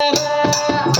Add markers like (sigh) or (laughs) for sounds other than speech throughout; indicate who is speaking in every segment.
Speaker 1: तुझं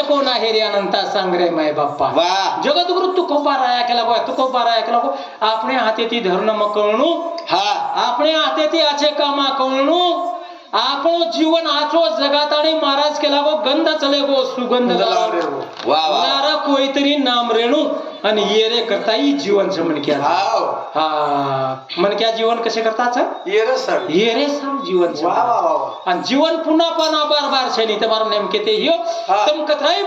Speaker 1: कोण आहे रे अनंता सांग रे माय बाप्पा
Speaker 2: वा
Speaker 1: जगद्गुरु तुकोबा राया केला गो तुकोबा राया केला गो આપણે હાથેથી ધર્મ કણું
Speaker 2: हा
Speaker 1: આપણે હાથેથી આછે કામા કણું આપણો જીવન આછો જગાતાણી મહારાજ કેલા ગો ગંધ ચલે ગો સુગંધ લાવે
Speaker 2: वा वा
Speaker 1: નારા કોઈ તરી નામ રેણું आणि येरे करता ही जीवन छ मनक्या
Speaker 2: हाव
Speaker 1: मनक्या जीवन कसे
Speaker 2: करताच येरे सर
Speaker 1: येरे सर जीवन
Speaker 2: छ
Speaker 1: आणि जीवन पुन्हा पण पाना बार बार छनी तुम्हाला नेमके ते हियो
Speaker 2: हा.
Speaker 1: तम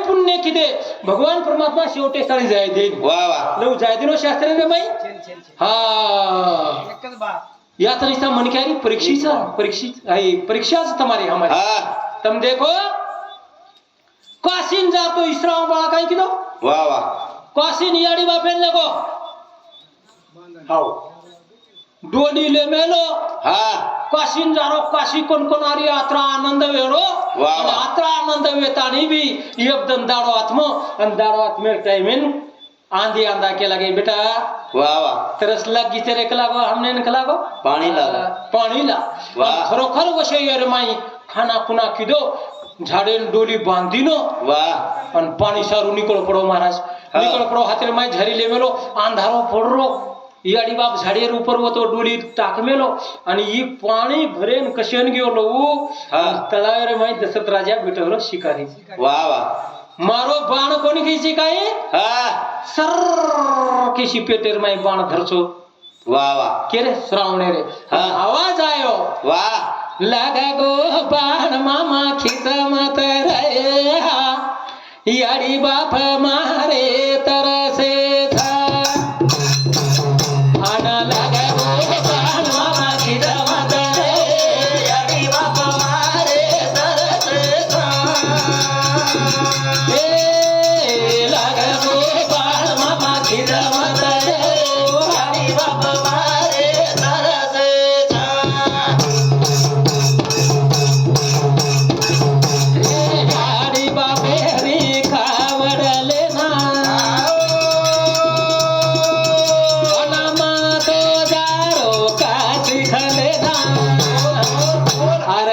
Speaker 1: पुण्य किदे? भगवान परमात्मा शेवटे स्थळी जाय देईन
Speaker 2: वा वा.
Speaker 1: लव जाय देनो हो शास्त्र रे माई हा. एकच बात या तरीचा मनक्यारी परीक्षेचा परीक्षित आहे परीक्षाच तुम्हारी हमारी.
Speaker 2: हा.
Speaker 1: तुम देखो काशीन जातो इसराव बाळा काय किलो?
Speaker 2: वा वा.
Speaker 1: काशीन याडी बापेन लगो
Speaker 2: हाव
Speaker 1: डोली ले मेलो.
Speaker 2: हा.
Speaker 1: काशीन जारो काशी कोण कोण आरी यात्रा आनंद वेळो
Speaker 2: वा.
Speaker 1: आणि यात्रा आनंद वेतानी बी एकदम दाडो आत्म. आणि दाडो आत्मे टाइमिन आंधी आंधा केला गे बेटा.
Speaker 2: वा वा.
Speaker 1: तरस लागी तेरे कला गो हमने न कला गो?
Speaker 2: पाणी लागा.
Speaker 1: पाणी ला.
Speaker 2: वा.
Speaker 1: आणि खरोखर वशे यर माई खाना खुना किदो? झाडे डोली बांधिनो.
Speaker 2: वा.
Speaker 1: आणि पाणी सारू निकळ पडो महाराज. झारी लेमेलो अंधारो पडरो याडी बाप झाडीर उपर वतो डोली टाकमेलो आणि ही पाणी भरेन कशन गेलो
Speaker 2: हा.
Speaker 1: तळावर माय राजा भेटवलो शिकारी.
Speaker 2: वा वा.
Speaker 1: मारो बाण कोणी काय?
Speaker 2: हा.
Speaker 1: सर केशी पेटेर माय बाण धरचो.
Speaker 2: वा वा.
Speaker 1: के रे श्रावणे रे?
Speaker 2: हा.
Speaker 1: आवाज आयो.
Speaker 2: वा.
Speaker 1: लागा गो बाण मामा खिच मत रे हा. याडी बाप मारे तरसे আর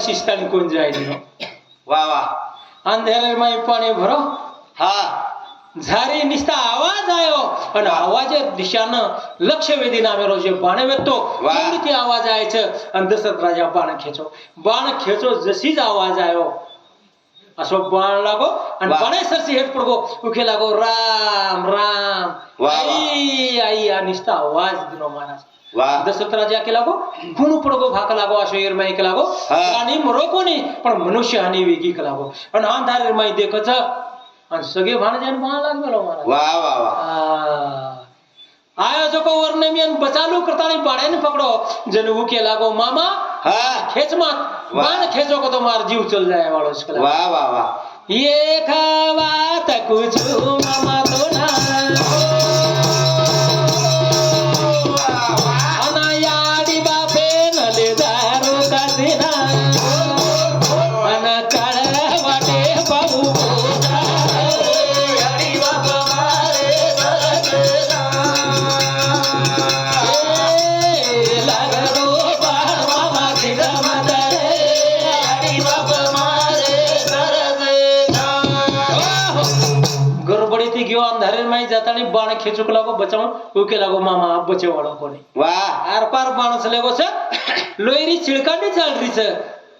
Speaker 1: स्थानी कोण जायली
Speaker 2: वा वा
Speaker 1: अंधेरे माई पाणी भरो
Speaker 2: हा
Speaker 1: झारी निस्ता आवाज आयो आणि आवाज दिशानं लक्ष वेधी नामे रोजे बाण वेधतो ती आवाज आयचं आणि दशरथ राजा बाण खेचो बाण खेचो जशीच आवाज आयो असो बाण लागो आणि. बाणे सरसी हेट पडगो उखे लागो राम राम. आई आई हा निस्ता आवाज दिनो महाराज आणि पण मनुष्य हानी वेगी के लागो. आणि अंधार एरमाई देखच. आणि सगळे भाणजान भाण लागलो. आयोजको वर्णमियन बचालू करतानी बाळ्याने पकडो. जनवू के लागो मामा
Speaker 2: हा.
Speaker 1: खेच मात. बाण खेचो को तो मार जीव चल जाए वाळो.
Speaker 2: वा वा वा.
Speaker 1: बाण खेचूक लागो बचावून उके लागो मामा बचे वाळो कोणी.
Speaker 3: वा.
Speaker 1: आर पार बाणस लेगो स लोयरी चिळकांडी चालरीच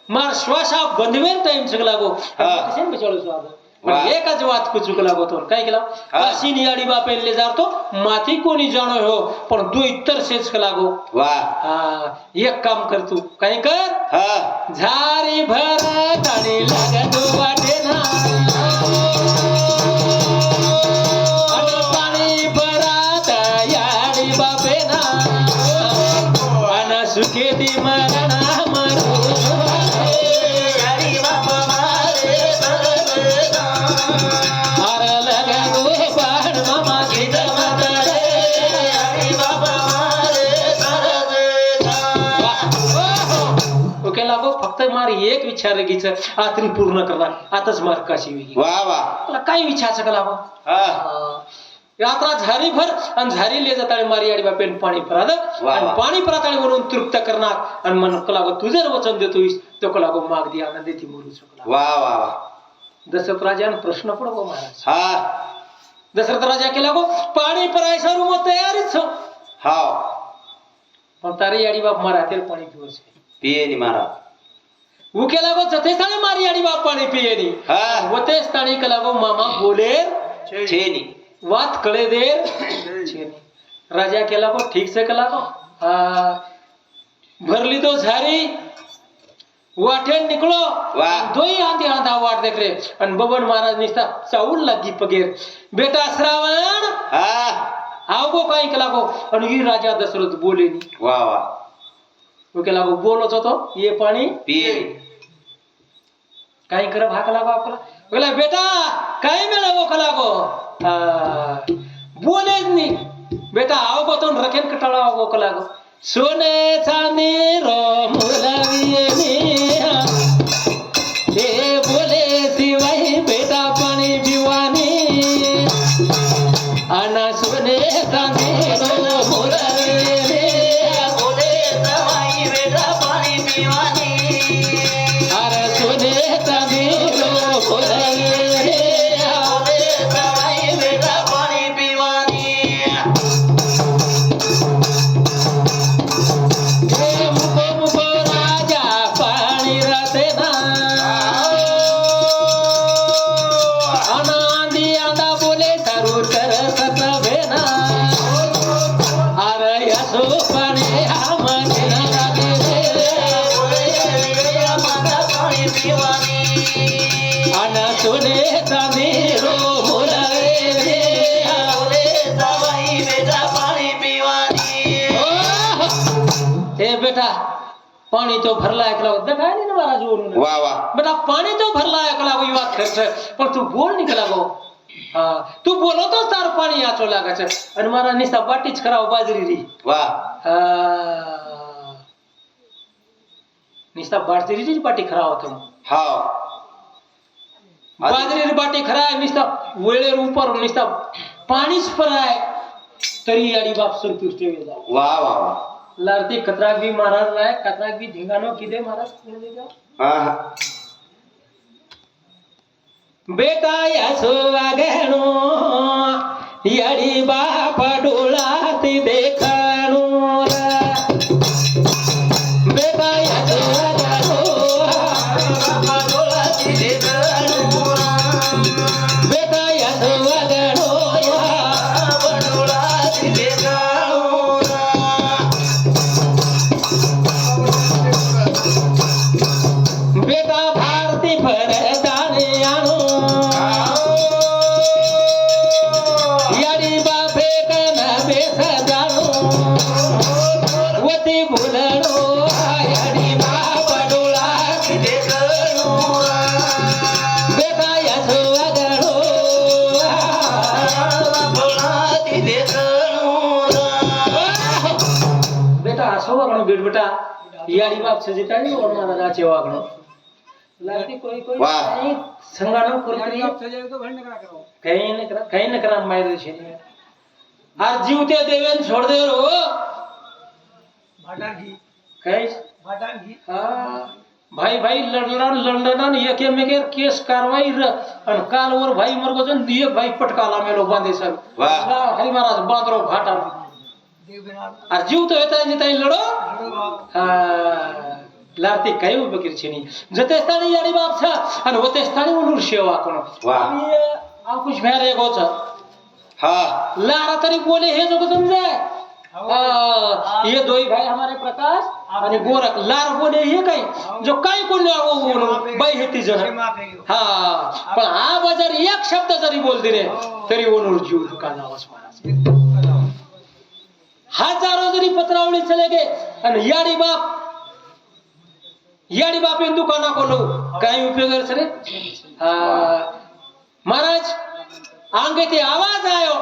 Speaker 1: मार श्वासा बंधवेन टाइम चुक लागो.
Speaker 3: हा.
Speaker 1: कसे बचावलो स्वाद
Speaker 3: वा.
Speaker 1: एकाच वात कुचुक लागो तो. काय केला?
Speaker 3: हा.
Speaker 1: अशी नियाडी बापेन ले जातो माती कोणी जाणो हो पण दु इतर सेच लागो.
Speaker 3: वा.
Speaker 1: हा एक काम कर तू. काय कर?
Speaker 3: हा.
Speaker 1: झारी भरत आणि लागत वाटे ना विचार घीच आतरी पूर्ण करणार आताच मार काशी विगी
Speaker 3: वा वा.
Speaker 1: मला काय विचारचं का लागो
Speaker 3: हा.
Speaker 1: यात्रा झारी भर आणि झारी ले जाताळी मारी आडी बापेन पाणी पराद
Speaker 3: वा.
Speaker 1: आणि पाणी पराताळी म्हणून तृप्त करणार. आणि मन कलागो तू जर वचन देतोयस तो कलागो माग दी आनंद देती मरू शकला
Speaker 3: वा वा वा.
Speaker 1: दशरथ राजान प्रश्न पडवो महाराज.
Speaker 3: हा.
Speaker 1: दशरथ राजा केला गो पाणी परायचा रूम तयारीच. हो.
Speaker 3: हाव.
Speaker 1: पण तारी आडी बाप मारा तेल पाणी पिवस
Speaker 3: पिये नि मारा.
Speaker 1: वो केला गो जथे स्थानी मारी आडी बाप पाणी पियेनी.
Speaker 3: हा.
Speaker 1: वते स्थानी केला गो मामा बोलेर
Speaker 3: छेनी.
Speaker 1: वात कळे देर छेनी. राजा केला गो ठीक से केला गो हा. भरली तो झारी. वाटेन निकलो
Speaker 3: वा.
Speaker 1: दोई आंधी आंधा वाट देख रे. आणि बबन महाराज निसता चावल लागी पगेर. बेटा श्रावण.
Speaker 3: हा.
Speaker 1: आव गो काही केला गो आणि ही राजा दशरथ बोले नी
Speaker 3: वा वा
Speaker 1: वो केला गो बोलत होतो ये पाणी
Speaker 3: पिये
Speaker 1: काही कर भाग लागो आपला. बोला बेटा काय मेळा का लागो? बोलेच नी बेटा आव गो रखेन कटाळा आव लागो. सोने चांदी रो मुलावी तो भरला ऐकला देखा नाही ना महाराज वरून
Speaker 3: वा वा.
Speaker 1: बेटा पाणी तो भरला ऐकला ही बात खरंच पण तू बोल निघाला गो. हा. तू बोलतोच तार पाणी याचो लागायचं. आणि मला निस्ता बाटीच करावं बाजरी री.
Speaker 3: वा.
Speaker 1: हा. निस्ता बाजरीचीच बाटी खरा होता.
Speaker 3: हाव
Speaker 1: बाजरी बाटी खरा आहे निस्ता वेळेर उपर निस्ता पाणीच फराय तरी आडी बाप जाऊ.
Speaker 3: वा वा वा.
Speaker 1: लारती कतराक बी महाराज लाय कतराक बी धिंगाणो किदे महाराज?
Speaker 3: हा हा
Speaker 1: बेटा यासो वागणो याडी बाप डोळात कोई कोई. काही संगाणं करू तरी काही नाही करा काही नाही करा मायर दिशे आज जीव ते देवेन सोड दे रो काही हा. भाई भाई लढणार लंडन एकेमेकेर केस कारवाई र आणि कालवर भाई मरगोजन एक भाई पटकाला मेलो बांधे सर
Speaker 3: वाह.
Speaker 1: हरी महाराज बांधरो घाटा अरे जीव तो येता जिता लढो हा लारती काही उभं छेनी जते स्थानी याडी बाप छा आणि होते स्थानी उलूर शेवा कोण. आणि कुछ भ्या रे गोच
Speaker 3: हा
Speaker 1: लारा तरी बोले हे जो समजे ये दोई भाई हमारे प्रकाश आणि गोरख लार बोले हे काही जो काही कोण बाई हे ती जण हा पण हा बाजार एक शब्द जरी बोल दिले तरी ओनूर जीव धुका महाराज हजारो जरी पत्रावळी चले गे आणि याडी बाप याडी बाप इन दुकाना को लो काही उपयोग आहे रे हा महाराज आंगे ते आवाज आयो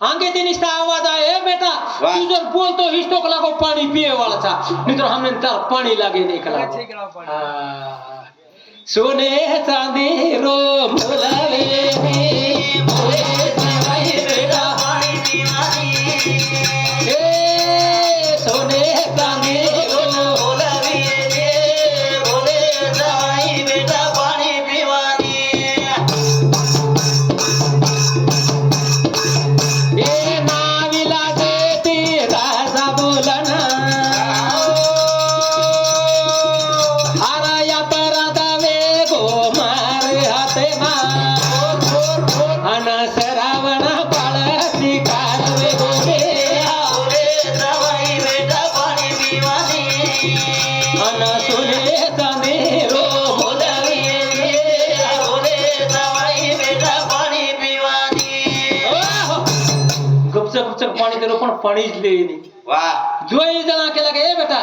Speaker 1: आंगे ते निष्ठा आवाज आए "ए बेटा
Speaker 3: वाह.
Speaker 1: तू जर बोलतो हिस्टो को लागो पानी पिए वाला था नहीं तो हमने तार पानी लागे नहीं पाणीच लेनी
Speaker 3: वा.
Speaker 1: जोई जना केला ए बेटा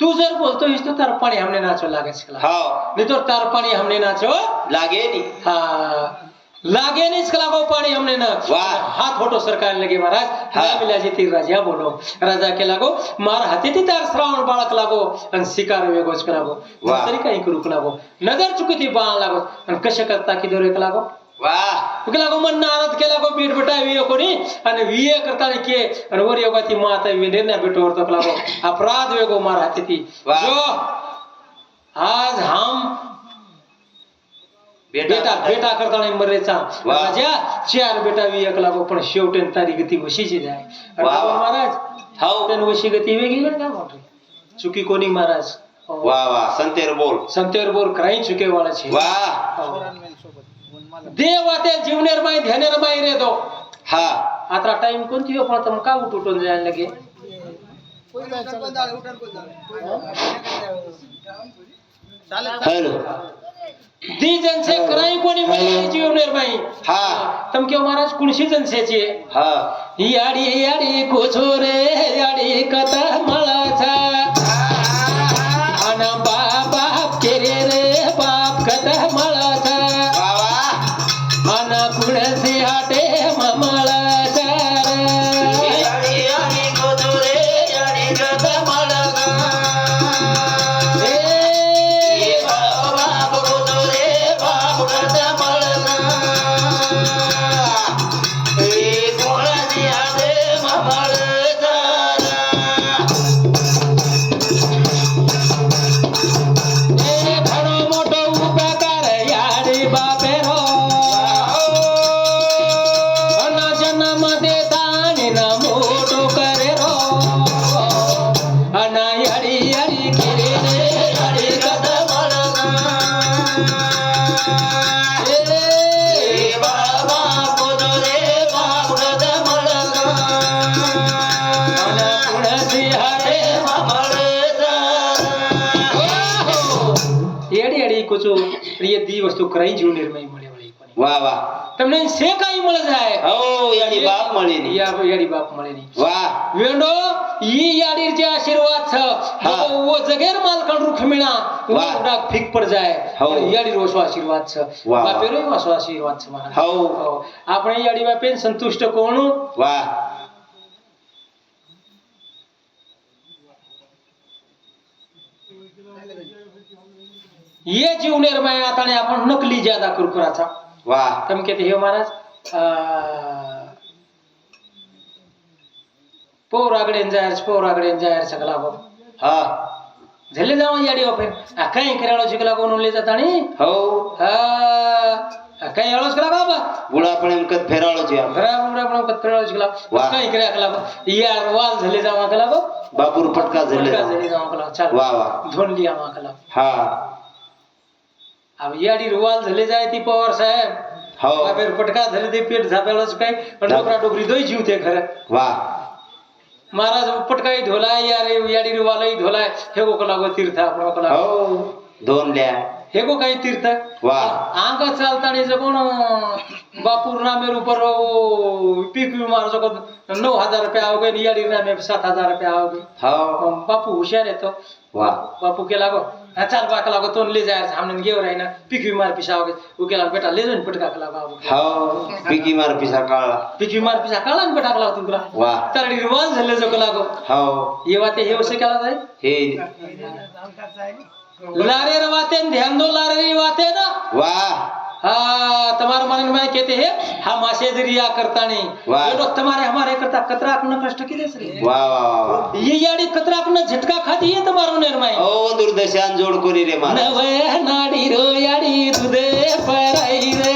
Speaker 1: तू जर बोलतो इस तो तार पाणी हमने नाचो लागे सिखला
Speaker 3: हो.
Speaker 1: नहीं तो तार पाणी हमने नाचो
Speaker 3: लागे नी
Speaker 1: हाँ लागे नहीं लागो पानी हमने ना
Speaker 3: वाह।
Speaker 1: हाथ फोटो सरकार लगे महाराज.
Speaker 3: हाँ।
Speaker 1: मिला जी ती राजा बोलो. राजा के लागो मार हाती ती तार श्रावण बाळक लागो आणि शिकार वेगोच के लागो.
Speaker 3: वाह।
Speaker 1: तरी काही करू लागो. नजर चुकी ती बाण लागो. आणि कशा करता की दोरे लागो?
Speaker 3: वा.
Speaker 1: उके लागो मन नारद के लागो बीट बेटा विये कोणी? आणि विये करता के? आणि वर योगा ती माता विने ना बेटो वर तक लागो (laughs) अपराध वेगो मार हाती ती। जो आज हम बेटा
Speaker 3: बेटा
Speaker 1: नाही मरेचा. राजा चार बेटा वी एक लागो पण शेवटेन तारी गती वशीची जाय. महाराज
Speaker 3: हो.
Speaker 1: त्यान वशी गती वेगळी बरं का मोठी चुकी कोणी महाराज? हो.
Speaker 3: वा वा. संतेर बोल.
Speaker 1: संतेर बोर कराई चुके वाला छे.
Speaker 3: वा.
Speaker 1: हो. देव त्या जीवनेर माई ध्यानेर माई रे दो.
Speaker 3: हा.
Speaker 1: आता टाइम कोणती हो पण का उठ उठून जायला लगे?
Speaker 3: हॅलो.
Speaker 1: दी जनसे कराई कोणी माई जीवनेर माई?
Speaker 3: हा.
Speaker 1: तम क्यों महाराज कुणशी जनसेची
Speaker 3: हा.
Speaker 1: याडी याडी कोचोरे याडी વસ્તુ પ્રિય દી વસ્તુ કરાઈ જીવ નિર્મય મળે
Speaker 3: વાહ વાહ.
Speaker 1: તમને સે કઈ મળે જાય
Speaker 3: ઓ યાડી બાપ મળે ની
Speaker 1: યા યાડી બાપ મળે ની વાહ. વેંડો ઈ
Speaker 3: યાડી
Speaker 1: જે આશીર્વાદ છે ઓ જગેર
Speaker 3: માલકણ
Speaker 1: રૂખમીણા વાહ. ઉડા ફીક
Speaker 3: પર
Speaker 1: જાય. યાડી રોસો આશીર્વાદ
Speaker 3: છે.
Speaker 1: વાહ પેરો આશીર્વાદ છે વાહ
Speaker 3: હો.
Speaker 1: આપણે યાડી બાપે સંતુષ્ટ કોણું?
Speaker 3: વાહ.
Speaker 1: ये जीव निर्माय आता आपण नकली ज्यादा कुरकुराचा.
Speaker 3: वा.
Speaker 1: धमकेत हे हो महाराज? पौरागडेन जायर पौरागडेन जायर सगळा बघ
Speaker 3: हा.
Speaker 1: झाले जाऊ याडी वापर हो काही खेळाडू शिकला कोण उरले जात आणि?
Speaker 3: हो. हा.
Speaker 1: काही हळूच केला बाबा?
Speaker 3: गुळापणे कत फेराळो
Speaker 1: जे पण कत फेराळो शिकला. काही खेळा केला या वाल झाले जाऊ केला बाबूर
Speaker 3: बापूर फटका झाले
Speaker 1: जाऊ जावा. केला. चाल.
Speaker 3: वा वा.
Speaker 1: धोंडली आवा
Speaker 3: हा.
Speaker 1: याडी रुवाल झाले जाय ती पवार साहेब।
Speaker 3: हो।
Speaker 1: बाबेर पटका झाले ते पेट झापायलाच काय पण डोकरा डोकरी दोय जीवते खर खरं
Speaker 3: वा
Speaker 1: महाराज पटकाही ढोलाय यार याडी रुवालाही ढोलाय हे गो लागो तीर्थ आपण
Speaker 3: हो दोन ल्या।
Speaker 1: हे गो काही तीर्थ?
Speaker 3: वा.
Speaker 1: अंगा चालताना कोण बापूर नामे उपर हो, पीक विमा जगत नऊ हजार रुपये आवगे याडी नामे सात हजार रुपये आवगे
Speaker 3: हो।
Speaker 1: बापू हुशार येतो
Speaker 3: वा
Speaker 1: बापू केला गो चाल बाका लागो तो ले जाय सामने गेवर आहे ना पीक विमार पिसा आवगे उ केला बेटा ले जाऊन पटका केला बाबू.
Speaker 3: हो पिकी मार पिसा काळा.
Speaker 1: पीक विमार पिसा काढला ना बेटा लागतो तुला.
Speaker 3: वा.
Speaker 1: तरडी रिवाज झाले जो लागो.
Speaker 3: हो.
Speaker 1: ये वाते हे वसे केला जाय.
Speaker 3: हे.
Speaker 1: लारे रे वाते न ध्यान दो लारे रे वाते ना.
Speaker 3: वा.
Speaker 1: हाँ तुम्हारे मन में कहते हैं हम आशे दरिया करता नहीं।
Speaker 3: वाह।
Speaker 1: ये लोग तुम्हारे हमारे करता कतरा अपना कष्ट की देश रे
Speaker 3: वा वा वा वा
Speaker 1: ये याडी कतरा अपना झटका खाती है तुम्हारो निर्माय
Speaker 3: ओ दुर्दशान जोड कोरी रे
Speaker 1: नवे नाडी रो याडी तुदे पराई रे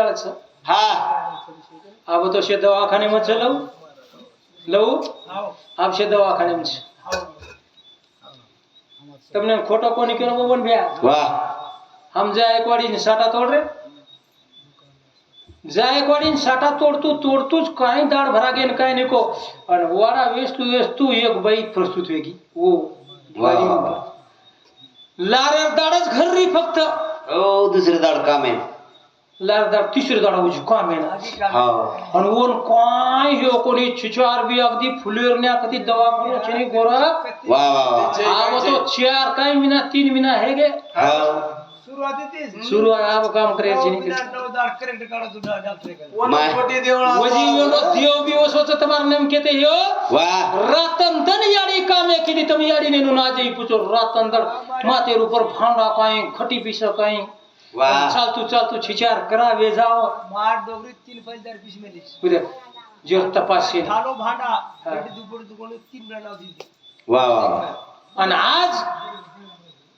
Speaker 1: डिलिव्हरी काय हे आळच
Speaker 3: हा
Speaker 1: अब तो शे दवाखाने में चलो लऊ अब शे दवाखाने में છે. તમને ખોટો કોની કેનો બોબન ભ્યા
Speaker 3: वा
Speaker 1: हम जायकवाडी साठा तोड रे जायकवाडी साठा तोडतो तोडतोच काही दाड भरा गेन काय नको आणि वाडा वेस्तू वेस्तू एक बाई प्रस्तुत वेगी ओ
Speaker 3: वा वा वा
Speaker 1: लार दाडच घर री फक्त
Speaker 3: ओ दुसरे दाड काम आहे
Speaker 1: लार दाड तिसरी दाडा उजी काम आहे ना
Speaker 3: हो.
Speaker 1: आणि ओन काय हे कोणी. छिचार बी अगदी फुलेरण्या कधी दवाखाना छनी गोरा
Speaker 3: वा वा वा.
Speaker 1: आव तो चार काय मिना तीन मिना हे गे
Speaker 3: हो.
Speaker 1: सुरू आहे आव काम करायचे वजी योनो देव बी वसोच तमार नेम केते यो.
Speaker 3: वा.
Speaker 1: रातन दन याडी कामे किदी तुम याडी ने नु नाजे पुचो रातन दन माते ऊपर भांडा काई खटी पीस काई चालतो चालतो छिचार करा
Speaker 3: वे
Speaker 1: जाओ. माठ डोगरी तीन पंचार बीस मिनिट उद्या जो तपासशील. ठालो भाडा.
Speaker 3: भेटी दुबड दुकान तीन रणा लावतील वा वा वा.
Speaker 1: आणि आज?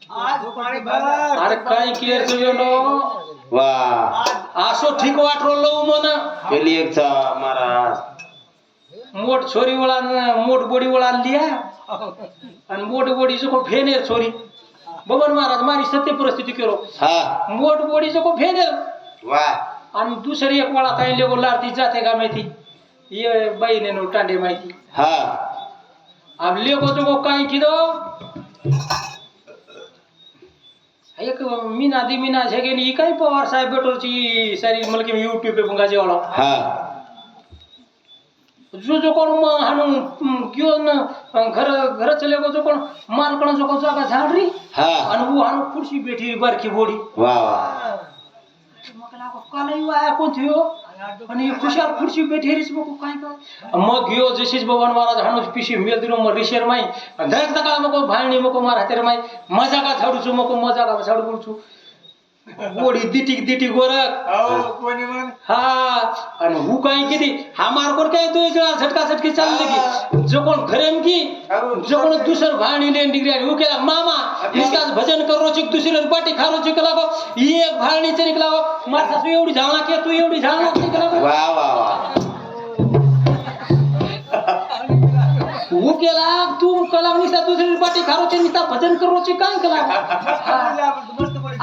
Speaker 1: आज पाणी भर. अरे काय केअर नो
Speaker 3: वा.
Speaker 1: आज असो ठीक वाटरो लो मन
Speaker 3: केली एक था महाराज
Speaker 1: मोठ छोरी वळा मोठ बोडी वळा लिया आणि हो. मोठ बोडी कोण फेनेर छोरी? बबन महाराज मारी सत्य परिस्थिती केलो.
Speaker 3: मोट
Speaker 1: मोठ बोडीचं को
Speaker 3: वा.
Speaker 1: आणि दुसरी एक वळा काही लेगो लारती जाते का माहिती? ये बाईने नो टांडे माहिती.
Speaker 3: हा.
Speaker 1: आणि लेगो तो काही किदो? एक मीना दी मीना झेगेनी ही काही पवार साहेब भेटोची सारी मलकी युट्यूब पे बघा
Speaker 3: वाला
Speaker 1: जो जो कोण म हाणून घेऊन घर घर चले जो कोण मालकण जो कोण जागा झाडरी
Speaker 3: हा.
Speaker 1: आणि वो हाणून खुर्ची बेठी बारकी बोडी.
Speaker 3: वा वा.
Speaker 1: मग लागो कालही वाया कोण थियो आणि खुशाल खुर्ची बेठी रिस मग काय काय मग जशीच भगवान महाराज हाणून पिशी मेल दिनो मग रिशेर माई. धक धका मको भाळणी मको मार हातेर माई. मजा का झाडूचू मको मजा का झाडू बोलचू गोडी दिटीक दिटी गोरख हा. आणि हु काय किती? हा मारकोर काय तो झटका झटकी चालले की? जो कोण खरेम की जो कोण दुसर भाणी लेन डिग्री आणि हु केला मामा निस्ताच भजन करो चिक दुसरी पाठी खारो चिक लागो ही एक भाळणी चरिक लागो माझा तू एवढी झाळा की तू एवढी लागो
Speaker 3: वा वा वा.
Speaker 1: हु केला तू कला निस्ता दुसरी पाठी खारो चिक निस्ता भजन करो चिक काय केला (laughs)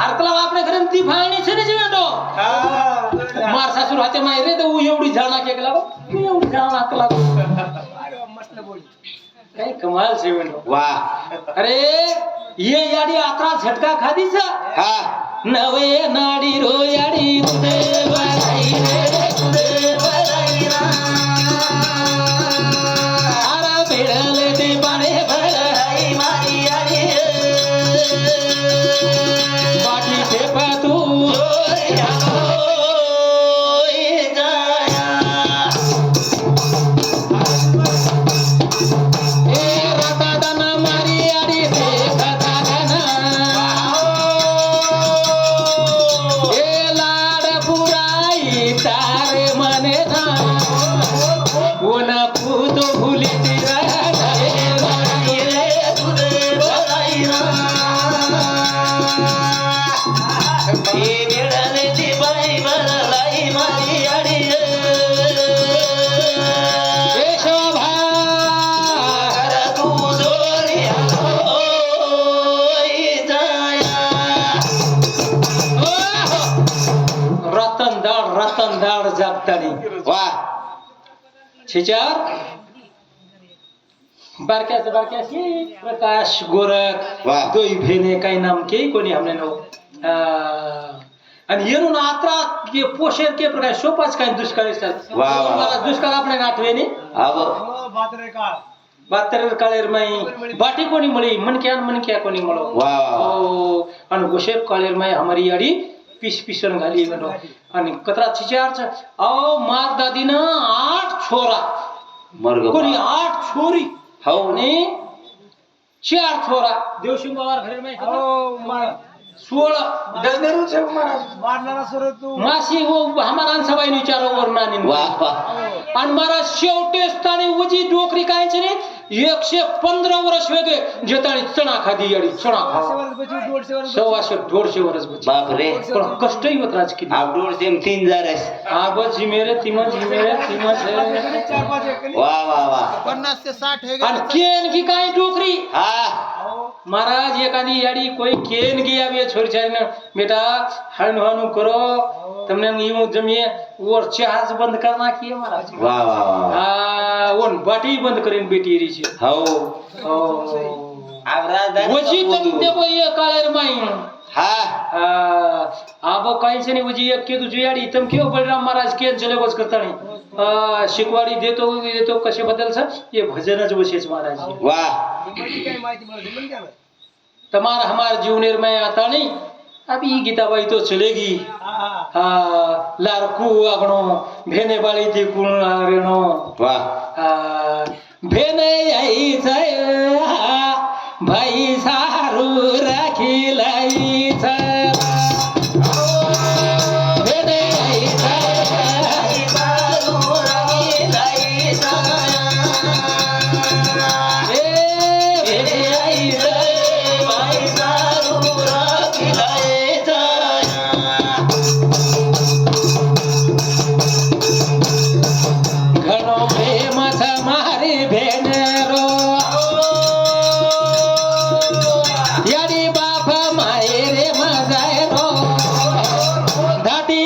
Speaker 1: अरे आपल्या घरी ती भाळणी छेने जेवतो. मार सासूर हाते माय रे तू एवढी झाळा केक लागो तू एवढी झाळा केला काय कमाल से म्हणलो
Speaker 3: वा.
Speaker 1: अरे ये याडी आत्रा झटका खादीचा
Speaker 3: हा.
Speaker 1: नवे नाडी रो याडी रे, छिचार बारक्याचं बारक्याशी प्रकाश गोरख. दोई भेने काही नाम के कोणी हमने नो आणि येणून आता के पोषेर के प्रकार सोपाच काही दुष्काळ असतात दुष्काळ आपल्या नाठवेने
Speaker 3: अब
Speaker 1: बातर काळेर माई बाटी कोणी मळी? मनक्या मनक्या कोणी मळो?
Speaker 3: वा.
Speaker 1: हो आणि गोशेर काळेर माई हमारी याडी पिस पिसन घाली म्हणो. आणि कतरा चिचारच अहो मार दादीनं आठ छोरा.
Speaker 3: मर्ग
Speaker 1: कोणी आठ छोरी?
Speaker 3: हो.
Speaker 1: आणि चार छोरा. देवशिंग बाबार घरी माहिती सोळा. दसनेरूच आहे महाराज मासी वो हमारा सबाई विचार वर नानी
Speaker 3: वा वा.
Speaker 1: आणि महाराज शेवटे स्थानी वजी डोकरी काय रे एकशे पंधरा वर्ष वेगळे. जेताणी चणा खादी याडी चणा खा सव्वाशे दोडशे वर्ष बची
Speaker 3: बाप रे
Speaker 1: पण कष्टही होत राज किती
Speaker 3: आप डोळ सेम तीन जार आहेस.
Speaker 1: हा बस झिमेरे तिम झिमेरे तिम
Speaker 3: वा वा वा.
Speaker 4: पन्नास ते साठ है
Speaker 1: आणि केन की काय डोकरी
Speaker 3: हा.
Speaker 1: महाराज एखादी याडी कोई केन की आवे छोरी छारी बेटा हनु हनु करो तुमने यूं जमिए और जहाज बंद करना किए महाराज
Speaker 3: वा वा वा
Speaker 1: आ ओन बाटी बंद करेन बेटी री छे
Speaker 3: हो
Speaker 1: ओ
Speaker 3: अब राजधानी
Speaker 1: वजी
Speaker 3: का
Speaker 1: तुम
Speaker 3: बोलू.
Speaker 1: देखो ये कालेर माई
Speaker 3: हा।
Speaker 1: आबो काही से नहीं वजी एक के तुझी याडी तुम क्यों बलराम महाराज चले गोस करता नहीं आ, शिकवाडी देतो देतो कसे बदल सर ये भजनच वशेच महाराज. जी.
Speaker 3: वा
Speaker 1: तमार हमार जीवनेर में आता नहीं. अब ये गीताबाई तो चलेगी. हाँ लारकू आगणो भेने वाली थी कुण रेणो
Speaker 3: वा।
Speaker 1: हाँ, भेने यही जाय